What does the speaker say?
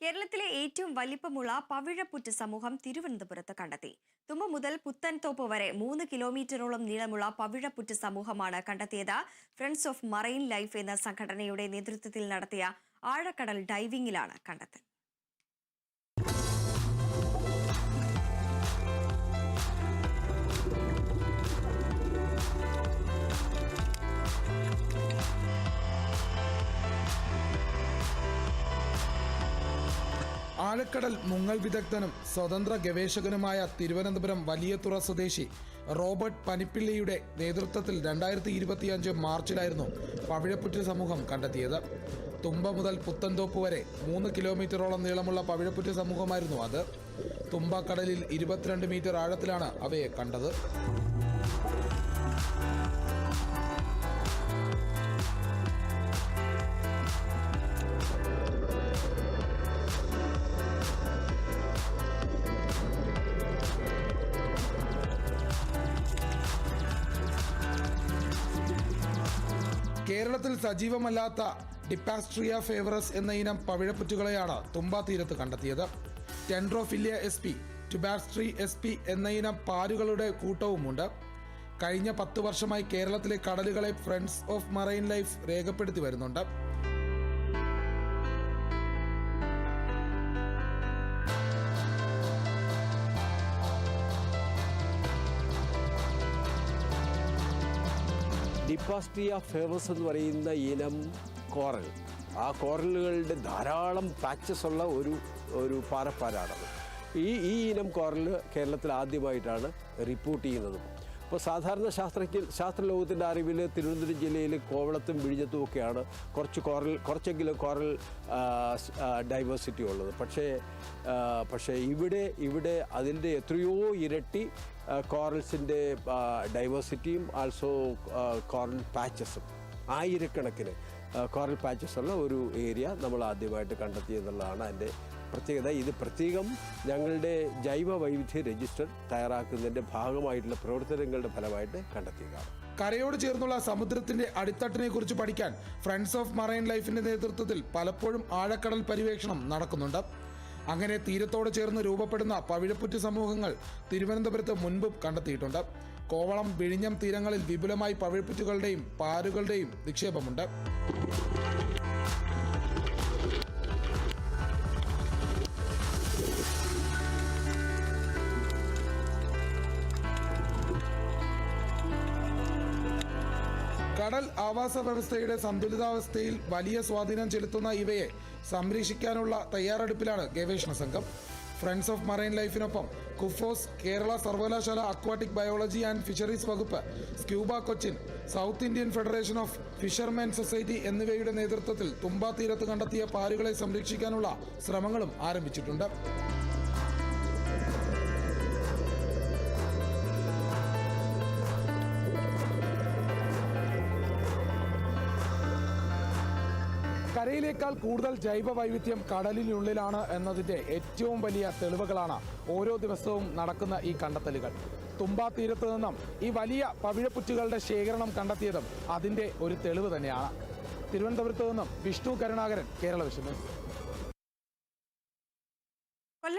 കേരളത്തിലെ ഏറ്റവും വലിപ്പമുള്ള പവിഴപ്പുറ്റ് സമൂഹം തിരുവനന്തപുരത്ത് കണ്ടെത്തി. തുമ്പ മുതൽ പുത്തൻതോപ്പ് വരെ മൂന്ന് കിലോമീറ്ററോളം നീളമുള്ള പവിഴപ്പുറ്റ് സമൂഹമാണ് കണ്ടെത്തിയത്. ഫ്രണ്ട്സ് ഓഫ് മറൈൻ ലൈഫ് എന്ന സംഘടനയുടെ നേതൃത്വത്തിൽ നടത്തിയ ആഴക്കടൽ ഡൈവിംഗിലാണ് കണ്ടെത്തൽ. ആഴക്കടൽ മുങ്ങൽ വിദഗ്ധനും സ്വതന്ത്ര ഗവേഷകനുമായ തിരുവനന്തപുരം വലിയതുറ സ്വദേശി റോബർട്ട് പനിപ്പിള്ളിയുടെ നേതൃത്വത്തിൽ രണ്ടായിരത്തി ഇരുപത്തിയഞ്ച് മാർച്ചിലായിരുന്നു പവിഴപ്പുറ്റ് സമൂഹം കണ്ടെത്തിയത്. തുമ്പ മുതൽ പുത്തൻതോപ്പ് വരെ മൂന്ന് കിലോമീറ്ററോളം നീളമുള്ള പവിഴപ്പുറ്റ് സമൂഹമായിരുന്നു അത്. തുമ്പ കടലിൽ ഇരുപത്തിരണ്ട് മീറ്റർ ആഴത്തിലാണ് അവയെ കണ്ടത്. കേരളത്തിൽ സജീവമല്ലാത്ത ഡിപ്പാസ്ട്രിയ ഫേവറസ് എന്ന ഇനം പവിഴപ്പുറ്റുകളെയാണ് തുമ്പ തീരത്ത് കണ്ടെത്തിയത്. Dendrophyllia S P Tubastraea S P എന്ന ഇനം പാരുകളുടെ കൂട്ടവുമുണ്ട്. കഴിഞ്ഞ പത്ത് വർഷമായി കേരളത്തിലെ കടലുകളെ ഫ്രണ്ട്സ് ഓഫ് മറൈൻ ലൈഫ് രേഖപ്പെടുത്തി വരുന്നുണ്ട്. ഡിപ്പാസ്ട്രിയ ഫേവസ് എന്ന് പറയുന്ന ഇനം കോറൽ. ആ കോറലുകളുടെ ധാരാളം പാച്ചസ് ഉള്ള ഒരു ഒരു പാറപ്പാരാണത് ഈ ഈ ഇനം കോറൽ കേരളത്തിൽ ആദ്യമായിട്ടാണ് റിപ്പോർട്ട് ചെയ്യുന്നത്. ഇപ്പോൾ സാധാരണ ശാസ്ത്രജ്ഞ ശാസ്ത്രലോകത്തിന്റെ അറിവിൽ തിരുവനന്തപുരം ജില്ലയിൽ കോവളത്തും വിഴിഞ്ഞത്തും ഒക്കെയാണ് കുറച്ച് കോറൽ കുറച്ചെങ്കിലും കോറൽ ഡൈവേഴ്സിറ്റി ഉള്ളത്. പക്ഷേ പക്ഷേ ഇവിടെ ഇവിടെ അതിന്റെ എത്രയോ ഇരട്ടി കോറൽസിന്റെ ഡൈവേഴ്സിറ്റിയും ആൾസോ കോറൽ പാച്ചസും ആയിരക്കണക്കിന് കോറൽ പാച്ചസ് ഉള്ള ഒരു ഏരിയ നമ്മൾ ആദ്യമായിട്ട് കണ്ടെത്തി എന്നുള്ളതാണ് അതിന്റെ പ്രത്യേകത. ഇത് പ്രത്യേകം ഞങ്ങളുടെ ജൈവ വൈവിധ്യ രജിസ്റ്റർ തയ്യാറാക്കുന്നതിന്റെ ഭാഗമായിട്ടുള്ള പ്രവർത്തനങ്ങളുടെ ഫലമായിട്ട് കണ്ടെത്തിയതാണ്. കരയോട് ചേർന്നുള്ള സമുദ്രത്തിന്റെ അടിത്തട്ടിനെ കുറിച്ച് പഠിക്കാൻ ഫ്രണ്ട്സ് ഓഫ് മറൈൻ ലൈഫിന്റെ നേതൃത്വത്തിൽ പലപ്പോഴും ആഴക്കടൽ പര്യവേഷണം നടക്കുന്നുണ്ട്. അങ്ങനെ തീരത്തോട് ചേർന്ന് രൂപപ്പെടുന്ന പവിഴപ്പുറ്റ് സമൂഹങ്ങൾ തിരുവനന്തപുരത്ത് മുൻപും കണ്ടെത്തിയിട്ടുണ്ട്. കോവളം വിഴിഞ്ഞം തീരങ്ങളിൽ വിപുലമായി പവിഴപ്പുറ്റുകളുടെയും പാരുകളുടെയും നിക്ഷേപമുണ്ട്. കടൽ ആവാസ വ്യവസ്ഥയുടെ സന്തുലിതാവസ്ഥയിൽ വലിയ സ്വാധീനം ചെലുത്തുന്ന ഇവയെ സംരക്ഷിക്കാനുള്ള തയ്യാറെടുപ്പിലാണ് ഗവേഷണ സംഘം. ഫ്രണ്ട്സ് ഓഫ് മറൈൻ ലൈഫിനൊപ്പം കുഫോസ് കേരള സർവകലാശാല അക്വാട്ടിക് ബയോളജി ആൻഡ് ഫിഷറീസ് വകുപ്പ് scuba Cochin south Indian federation of fisherman society എന്നിവയുടെ നേതൃത്വത്തിൽ തുമ്പ തീരത്ത് കണ്ടെത്തിയ പാലുകളെ സംരക്ഷിക്കാനുള്ള ശ്രമങ്ങളും ആരംഭിച്ചിട്ടുണ്ട്. കരയിലേക്കാൾ കൂടുതൽ ജൈവ വൈവിധ്യം കടലിനുള്ളിലാണ് എന്നതിന്റെ ഏറ്റവും വലിയ തെളിവുകളാണ് ഓരോ ദിവസവും നടക്കുന്ന ഈ കണ്ടെത്തലുകൾ. തുമ്പ തീരത്ത് നിന്നും ഈ വലിയ പവിഴപ്പുറ്റുകളുടെ ശേഖരണം കണ്ടെത്തിയതും അതിന്റെ ഒരു തെളിവ് തന്നെയാണ്. തിരുവനന്തപുരത്ത് നിന്നും വിഷ്ണു കരുണാകരൻ കേരള വിഷൻ